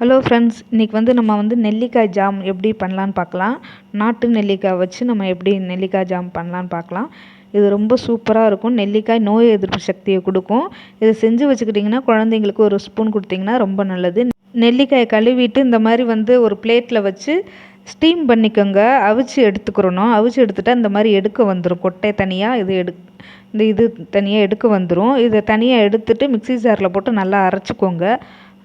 Hello friends இன்றைக்கி வந்து நம்ம வந்து நெல்லிக்காய் ஜாம் எப்படி பண்ணலான்னு பார்க்கலாம். நாட்டு நெல்லிக்காய் வச்சு நம்ம எப்படி நெல்லிக்காய் ஜாம் பண்ணலான்னு பார்க்கலாம். இது ரொம்ப சூப்பராக இருக்கும். நெல்லிக்காய் நோய் எதிர்ப்பு சக்தியை கொடுக்கும். இதை செஞ்சு வச்சுக்கிட்டிங்கன்னா குழந்தைங்களுக்கு ஒரு ஸ்பூன் கொடுத்திங்கன்னா ரொம்ப நல்லது. நெல்லிக்காயை கழுவிட்டு இந்த மாதிரி வந்து ஒரு பிளேட்டில் வச்சு ஸ்டீம் பண்ணிக்கோங்க. அவிச்சு எடுத்துக்கிறணும். அவிச்சு எடுத்துகிட்டா இந்த மாதிரி எடுக்க வந்துடும் கொட்டை தனியாக இது எடு இந்த இது தனியாக எடுக்க வந்துடும் இதை தனியாக எடுத்துட்டு மிக்சி ஜாரில் போட்டு நல்லா அரைச்சிக்கோங்க.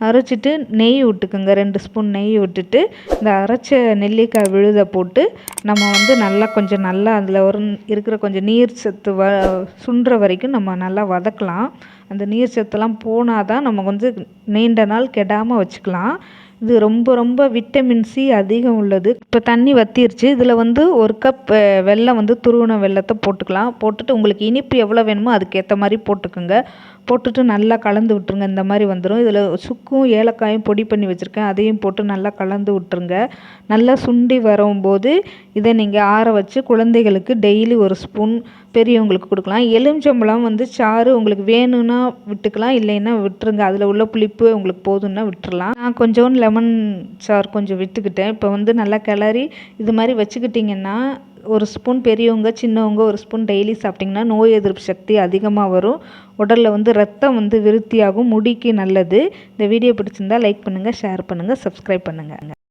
அரைச்சிட்டு நெய் விட்டுக்குங்க. ரெண்டு ஸ்பூன் நெய் விட்டுட்டு இந்த அரைச்ச நெல்லிக்காய் விழுதை போட்டு நம்ம வந்து நல்லா கொஞ்சம் நல்லா அதில் ஒரு இருக்கிற கொஞ்சம் நீர் சத்து வ சுண்டுற வரைக்கும் நம்ம நல்லா வதக்கலாம். அந்த நீர் சத்துலாம் போனால் தான் நம்ம வந்து நீண்ட நாள் கெடாமல் வச்சுக்கலாம். இது ரொம்ப ரொம்ப விட்டமின் சி அதிகம் உள்ளது. இப்போ தண்ணி வற்றிருச்சு இதில் வந்து ஒரு கப் வெல்லம் வந்து துருவின வெள்ளத்தை போட்டுக்கலாம். போட்டுட்டு உங்களுக்கு இனிப்பு எவ்வளோ வேணுமோ அதுக்கேற்ற மாதிரி போட்டுக்கோங்க. போட்டுட்டு நல்லா கலந்து விட்டுருங்க. இந்த மாதிரி வந்துடும் இதில் சுக்கும் ஏலக்காயும் பொடி பண்ணி வச்சுருக்கேன். அதையும் போட்டு நல்லா கலந்து விட்டுருங்க. நல்லா சுண்டி வரும்போது இதை நீங்கள் ஆற வச்சு குழந்தைகளுக்கு டெய்லி ஒரு ஸ்பூன் பெரியவங்களுக்கு கொடுக்கலாம். எலுமிச்சம்பழம் வந்து சாறு உங்களுக்கு வேணும்னா விட்டுக்கலாம். இல்லைன்னா விட்டுருங்க. அதில் உள்ள புளிப்பு உங்களுக்கு போதும்னா விட்டுறலாம் நான் கொஞ்சோண்டு லெமன் சாறு கொஞ்சம் விட்டுக்கிட்டேன். இப்போ வந்து நல்லா கிளறி இது மாதிரி வச்சுக்கிட்டிங்கன்னா ஒரு ஸ்பூன் பெரியவங்க சின்னவங்க ஒரு ஸ்பூன் டெய்லி சாப்பிட்டிங்கன்னா நோய் எதிர்ப்பு சக்தி அதிகமாக வரும். உடலில் வந்து ரத்தம் வந்து விருத்தியாகும் முடிக்கு நல்லது. இந்த வீடியோ பிடிச்சிருந்தா லைக் பண்ணுங்கள் ஷேர் பண்ணுங்கள் சப்ஸ்கிரைப் பண்ணுங்கள்